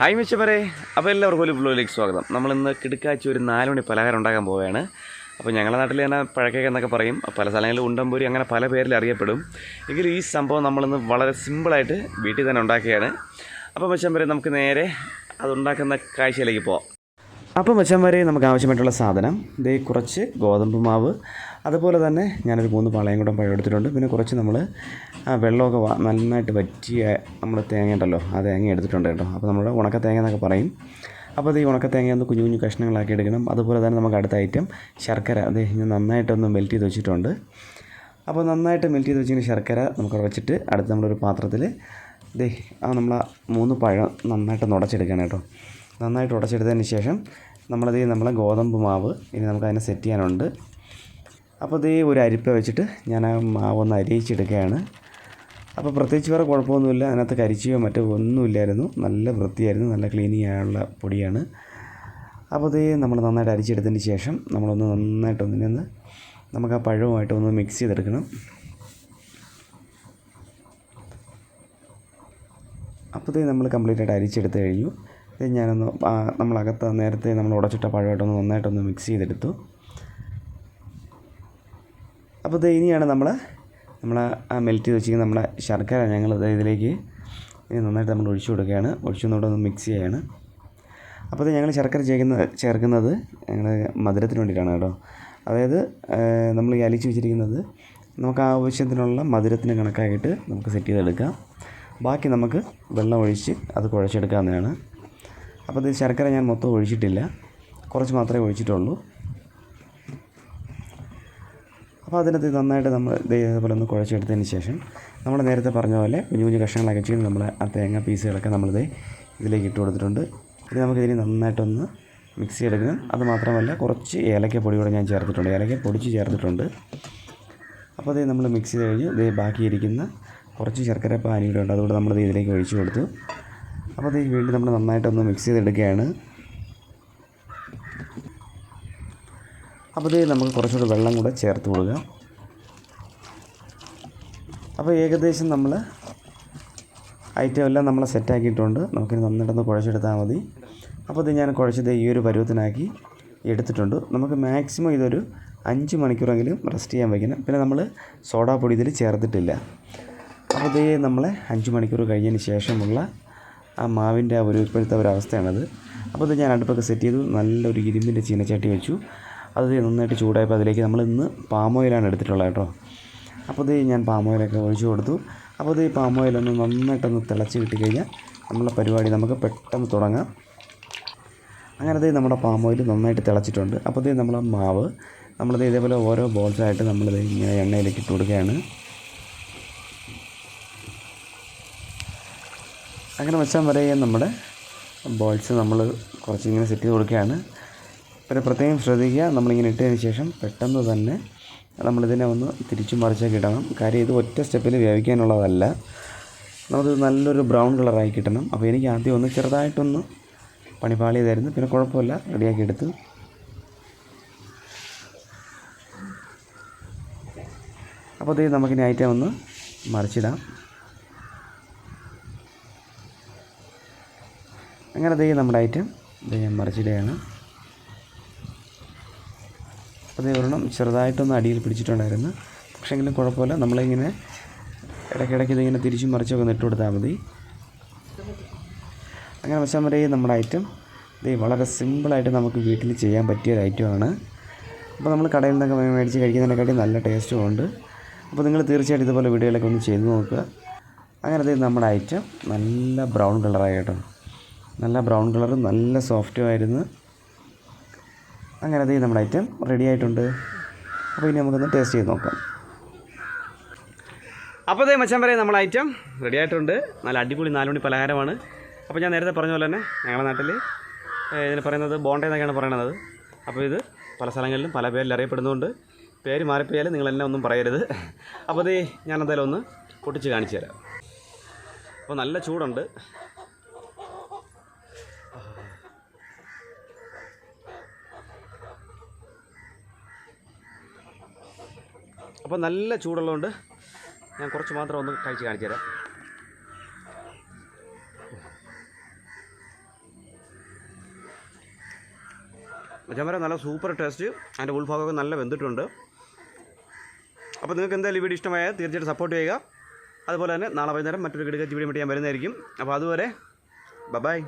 Hi മിച്ചവരെ അപ്പോൾ എല്ലാവർക്കും ഒരു ബ്ലോയിലേക്ക് സ്വാഗതം. നമ്മളിന്ന് കിടുക്കാച്ചി ഒരു നാല് മണി പലഹാരം ഉണ്ടാക്കാൻ പോവുകയാണ്. അപ്പോൾ ഞങ്ങളുടെ നാട്ടിൽ തന്നെ പഴക്കേക്ക് എന്നൊക്കെ പറയും. പല സ്ഥലങ്ങളിൽ ഉണ്ടമ്പൂരി അങ്ങനെ പല പേരിൽ അറിയപ്പെടും. എങ്കിലും ഈ സംഭവം നമ്മളിന്ന് വളരെ സിമ്പിളായിട്ട് വീട്ടിൽ തന്നെ ഉണ്ടാക്കുകയാണ്. അപ്പോൾ മിച്ചമ്പരെ നമുക്ക് നേരെ അതുണ്ടാക്കുന്ന കാഴ്ചയിലേക്ക് പോവാം. അപ്പോൾ വരെ നമുക്ക് ആവശ്യമായിട്ടുള്ള സാധനം. ഇതേ കുറച്ച് ഗോതമ്പ് മാവ്. അതുപോലെ തന്നെ ഞാനൊരു മൂന്ന് പാളയം കൂടെ പഴം എടുത്തിട്ടുണ്ട്. പിന്നെ കുറച്ച് നമ്മൾ വെള്ളമൊക്കെ നന്നായിട്ട് വറ്റിയ നമ്മൾ തേങ്ങ ഉണ്ടല്ലോ ആ തേങ്ങ എടുത്തിട്ടുണ്ട് കേട്ടോ. അപ്പോൾ നമ്മൾ ഉണക്ക തേങ്ങ എന്നൊക്കെ പറയും. അപ്പോൾ അത് ഈ ഉണക്ക തേങ്ങ ഒന്ന് കുഞ്ഞു കുഞ്ഞു കഷ്ണങ്ങളാക്കി എടുക്കണം. അതുപോലെ തന്നെ നമുക്ക് അടുത്ത ഐറ്റം ശർക്കര. അത് ഞാൻ നന്നായിട്ടൊന്ന് മെൽറ്റ് ചെയ്ത് വെച്ചിട്ടുണ്ട്. അപ്പോൾ നന്നായിട്ട് മെൽറ്റ് ചെയ്ത് വെച്ചിങ്ങനെ ശർക്കര നമുക്ക് വെച്ചിട്ട് അടുത്ത് നമ്മളൊരു പാത്രത്തിൽ ദേ ആ നമ്മൾ മൂന്ന് പഴം നന്നായിട്ട് നുടച്ചെടുക്കണം കേട്ടോ. നന്നായിട്ട് ഉടച്ചെടുത്തതിന് ശേഷം നമ്മളത് നമ്മളെ ഗോതമ്പ് മാവ് ഇനി നമുക്കതിനെ സെറ്റ് ചെയ്യാനുണ്ട്. അപ്പോൾ ഇതേ ഒരു അരിപ്പ വെച്ചിട്ട് ഞാൻ ആ മാവ് ഒന്ന് അരിയിച്ചെടുക്കുകയാണ്. അപ്പോൾ പ്രത്യേകിച്ച് വേറെ കുഴപ്പമൊന്നുമില്ല. അതിനകത്ത് കരിച്ചിയോ മറ്റോ ഒന്നുമില്ലായിരുന്നു. നല്ല വൃത്തിയായിരുന്നു. നല്ല ക്ലീനിങ് ആയുള്ള പൊടിയാണ്. അപ്പോൾ ഇതേ നമ്മൾ നന്നായിട്ട് അരിച്ചെടുത്തതിന് ശേഷം നമ്മളൊന്ന് നന്നായിട്ടൊന്നിനൊന്ന് നമുക്ക് ആ പഴവുമായിട്ട് ഒന്ന് മിക്സ് ചെയ്തെടുക്കണം. അപ്പോഴത്തേ നമ്മൾ കംപ്ലീറ്റ് ആയിട്ട് അരിച്ചെടുത്ത് കഴിഞ്ഞു. ഇത് ഞാനൊന്ന് നമ്മളകത്ത് നേരത്തെ നമ്മൾ ഉടച്ചിട്ട പഴമായിട്ടൊന്ന് നന്നായിട്ടൊന്ന് മിക്സ് ചെയ്തെടുത്തു. അപ്പോൾ ഇത് ഇനിയാണ് നമ്മൾ നമ്മൾ ആ മെൽറ്റ് ചെയ്ത് വെച്ചിരിക്കുന്ന നമ്മുടെ ശർക്കര ഞങ്ങൾ ഇത് ഇതിലേക്ക് ഇനി നന്നായിട്ട് നമ്മൾ ഒഴിച്ചു കൊടുക്കുകയാണ്. ഒഴിച്ചൊന്നുകൂടെ ഒന്ന് മിക്സ് ചെയ്യാണ് അപ്പോൾ ഇത് ഞങ്ങൾ ശർക്കര ചേർക്കുന്ന ചേർക്കുന്നത് ഞങ്ങൾ മധുരത്തിന് വേണ്ടിയിട്ടാണ് കേട്ടോ. അതായത് നമ്മൾ ഈ അലിച്ച് വെച്ചിരിക്കുന്നത് നമുക്ക് ആവശ്യത്തിനുള്ള മധുരത്തിന് കണക്കായിട്ട് നമുക്ക് സെറ്റ് ചെയ്തെടുക്കാം. ബാക്കി നമുക്ക് വെള്ളം ഒഴിച്ച് അത് കുഴച്ചെടുക്കാവുന്നതാണ്. അപ്പോൾ ഇത് ശർക്കര ഞാൻ മൊത്തം ഒഴിച്ചിട്ടില്ല. കുറച്ച് മാത്രമേ ഒഴിച്ചിട്ടുള്ളൂ. അപ്പോൾ അതിനകത്ത് നന്നായിട്ട് നമ്മൾ ഇതേപോലെ ഒന്ന് കുഴച്ചെടുത്തതിന് ശേഷം നമ്മൾ നേരത്തെ പറഞ്ഞ പോലെ കുഞ്ഞു കുഞ്ഞു കഷ്ണങ്ങളൊക്കെ വെച്ചിട്ട് നമ്മൾ ആ തേങ്ങ പീസുകളൊക്കെ നമ്മളിത് ഇതിലേക്ക് ഇട്ട് കൊടുത്തിട്ടുണ്ട്. ഇനി നമുക്കിതിന് നന്നായിട്ടൊന്ന് മിക്സ് ചെയ്തെടുക്കണം. അത് മാത്രമല്ല കുറച്ച് ഏലക്ക പൊടി കൂടെ ഞാൻ ചേർത്തിട്ടുണ്ട്. ഏലക്ക പൊടിച്ച് ചേർത്തിട്ടുണ്ട്. അപ്പോൾ അത് നമ്മൾ മിക്സ് ചെയ്ത് കഴിഞ്ഞ് ഇത് ബാക്കിയിരിക്കുന്ന കുറച്ച് ശർക്കര പാനി കൂടെ ഉണ്ട്. അതുകൂടെ നമ്മൾ ഇതിലേക്ക് ഒഴിച്ചു കൊടുത്തു. അപ്പോൾ അത് വീണ്ടും നമ്മൾ നന്നായിട്ടൊന്ന് മിക്സ് ചെയ്തെടുക്കുകയാണ്. അപ്പോൾ ഇത് നമുക്ക് കുറച്ചുകൂടി വെള്ളം കൂടെ ചേർത്ത് കൊടുക്കുക. അപ്പോൾ ഏകദേശം നമ്മൾ ഐറ്റം എല്ലാം നമ്മൾ സെറ്റാക്കിയിട്ടുണ്ട് നമുക്കിനി നന്നായിട്ടൊന്ന് കുഴച്ചെടുത്താൽ മതി. അപ്പോൾ ഇത് ഞാൻ കുഴച്ചത് ഈ ഒരു പരുവത്തിനാക്കി എടുത്തിട്ടുണ്ട്. നമുക്ക് മാക്സിമം ഇതൊരു അഞ്ച് മണിക്കൂറെങ്കിലും റെസ്റ്റ് ചെയ്യാൻ വയ്ക്കണം. പിന്നെ നമ്മൾ സോഡാ സോഡാപ്പൊടി ഇതിൽ ചേർത്തിട്ടില്ല. അപ്പോൾ ഇതേ നമ്മളെ അഞ്ച് മണിക്കൂർ കഴിഞ്ഞതിന് ശേഷമുള്ള ആ മാവിന്റെ ആ ഒരു ഇപ്പോഴത്തെ ഒരു അവസ്ഥയാണത്. അപ്പോൾ ഇത് ഞാൻ അടുപ്പൊക്കെ സെറ്റ് ചെയ്തു. നല്ലൊരു ഇരുമ്പിന്റെ ചീനച്ചട്ടി വെച്ചു. അത് നന്നായിട്ട് ചൂടായപ്പോൾ അതിലേക്ക് നമ്മൾ ഇന്ന് പാം ഓയിലാണ് എടുത്തിട്ടുള്ളത് കേട്ടോ. അപ്പോൾ ഇത് ഞാൻ പാം ഓയിലൊക്കെ ഒഴിച്ചു കൊടുത്തു. അപ്പോൾ ഇത് പാം ഓയിലൊന്ന് നന്നായിട്ടൊന്ന് തിളച്ച് കിട്ടിക്കഴിഞ്ഞാൽ നമ്മളെ പരിപാടി നമുക്ക് പെട്ടെന്ന് തുടങ്ങാം. അങ്ങനെ ഇത് നമ്മുടെ പാം ഓയിൽ നന്നായിട്ട് തിളച്ചിട്ടുണ്ട്. അപ്പോൾ ഇത് നമ്മളെ മാവ് നമ്മളിത് ഇതേപോലെ ഓരോ ബോൾസായിട്ട് നമ്മളിത് ഇങ്ങനെ എണ്ണയിലേക്ക് ഇട്ട് കൊടുക്കുകയാണ്. അങ്ങനെ വെച്ചാൽ വരെ നമ്മുടെ ബോൾസ് നമ്മൾ കുറച്ചിങ്ങനെ സെറ്റ് ചെയ്ത് കൊടുക്കുകയാണ്. പിന്നെ പ്രത്യേകം ശ്രദ്ധിക്കുക നമ്മളിങ്ങനെ ഇട്ടതിന് ശേഷം പെട്ടെന്ന് തന്നെ നമ്മളിതിനെ ഒന്ന് തിരിച്ചു മറിച്ചൊക്കെ ഇടണം. കാര്യം ഇത് ഒറ്റ സ്റ്റെപ്പിൽ വേവിക്കാനുള്ളതല്ല നമുക്ക് നല്ലൊരു ബ്രൗൺ കളറായി കിട്ടണം. അപ്പോൾ എനിക്ക് ആദ്യം ഒന്ന് ചെറുതായിട്ടൊന്ന് പണിപാളി ചെയ്തായിരുന്നു പിന്നെ കുഴപ്പമില്ല റെഡിയാക്കി എടുത്തു. അപ്പോൾ ഇത് നമുക്കിനി ഐറ്റം ഒന്ന് മറിച്ചിടാം. അങ്ങനെ ദേ നമ്മുടെ ഐറ്റം ദേ ഞാൻ മറിച്ചിടുകയാണ്. അപ്പോൾ ദൈവം ഒരെണ്ണം ചെറുതായിട്ടൊന്ന് അടിയിൽ പിടിച്ചിട്ടുണ്ടായിരുന്നു. പക്ഷേങ്കിലും കുഴപ്പമില്ല. നമ്മളിങ്ങനെ ഇടയ്ക്കിടയ്ക്ക് ഇതിങ്ങനെ തിരിച്ചും മറിച്ചൊക്കെ നെട്ട് കൊടുത്താൽ മതി. അങ്ങനെ വെച്ചാൽ വരെ നമ്മുടെ ഐറ്റം ഇത് വളരെ സിമ്പിളായിട്ട് നമുക്ക് വീട്ടിൽ ചെയ്യാൻ പറ്റിയ ഒരു ഐറ്റമാണ് അപ്പോൾ നമ്മൾ കടയിൽ നിന്നൊക്കെ മേടിച്ച് കഴിക്കുന്നതിനെക്കാട്ടി നല്ല ടേസ്റ്റും ഉണ്ട്. അപ്പോൾ നിങ്ങൾ തീർച്ചയായിട്ടും ഇതുപോലെ വീഡിയോയിലൊക്കെ ഒന്ന് ചെയ്ത് നോക്കുക. അങ്ങനെ നമ്മുടെ ഐറ്റം നല്ല ബ്രൗൺ കളറായി കേട്ടോ. നല്ല ബ്രൗൺ കളർ നല്ല സോഫ്റ്റും ആയിരുന്നു. അങ്ങനെ അത് നമ്മുടെ ഐറ്റം റെഡി ആയിട്ടുണ്ട്. അപ്പോൾ ഇനി നമുക്കൊന്ന് ടേസ്റ്റ് ചെയ്ത് നോക്കാം. അപ്പോൾ അതേ മച്ചാൻ പറയും നമ്മുടെ ഐറ്റം റെഡി ആയിട്ടുണ്ട്. നല്ല അടിപൊളി നാലുമണി പലഹാരമാണ്. അപ്പോൾ ഞാൻ നേരത്തെ പറഞ്ഞ പോലെ തന്നെ ഞങ്ങളുടെ നാട്ടിൽ ഇതിന് പറയുന്നത് ബോണ്ട എന്നൊക്കെയാണ് പറയണത്. അപ്പോൾ ഇത് പല സ്ഥലങ്ങളിലും പല പേരിൽ അറിയപ്പെടുന്നതുകൊണ്ട് പേര് മാറിപ്പോയാലും നിങ്ങൾ എന്നെ ഒന്നും പറയരുത്. അപ്പോൾ ഇത് ഞാൻ എന്തായാലും ഒന്ന് പൊട്ടിച്ച് കാണിച്ചു തരാം. അപ്പോൾ നല്ല ചൂടുണ്ട്. അപ്പം നല്ല ചൂടുള്ളതുകൊണ്ട് ഞാൻ കുറച്ച് മാത്രം ഒന്ന് കഴിച്ച് കാണിച്ചുതരാം ചമര നല്ല സൂപ്പർ ടേസ്റ്റ് അതിന്റെ ഉൾഭാഗമൊക്കെ നല്ല വെന്തിട്ടുണ്ട്. അപ്പോൾ നിങ്ങൾക്ക് എന്തായാലും ഈ വീഡിയോ ഇഷ്ടമായാൽ തീർച്ചയായിട്ടും സപ്പോർട്ട് ചെയ്യുക. അതുപോലെ തന്നെ നാളെ വൈകുന്നേരം മറ്റൊരു കിടക്കച്ചി വീഡിയോ ഞാൻ വരുന്നതായിരിക്കും. അപ്പോൾ അതുവരെ ബബായ്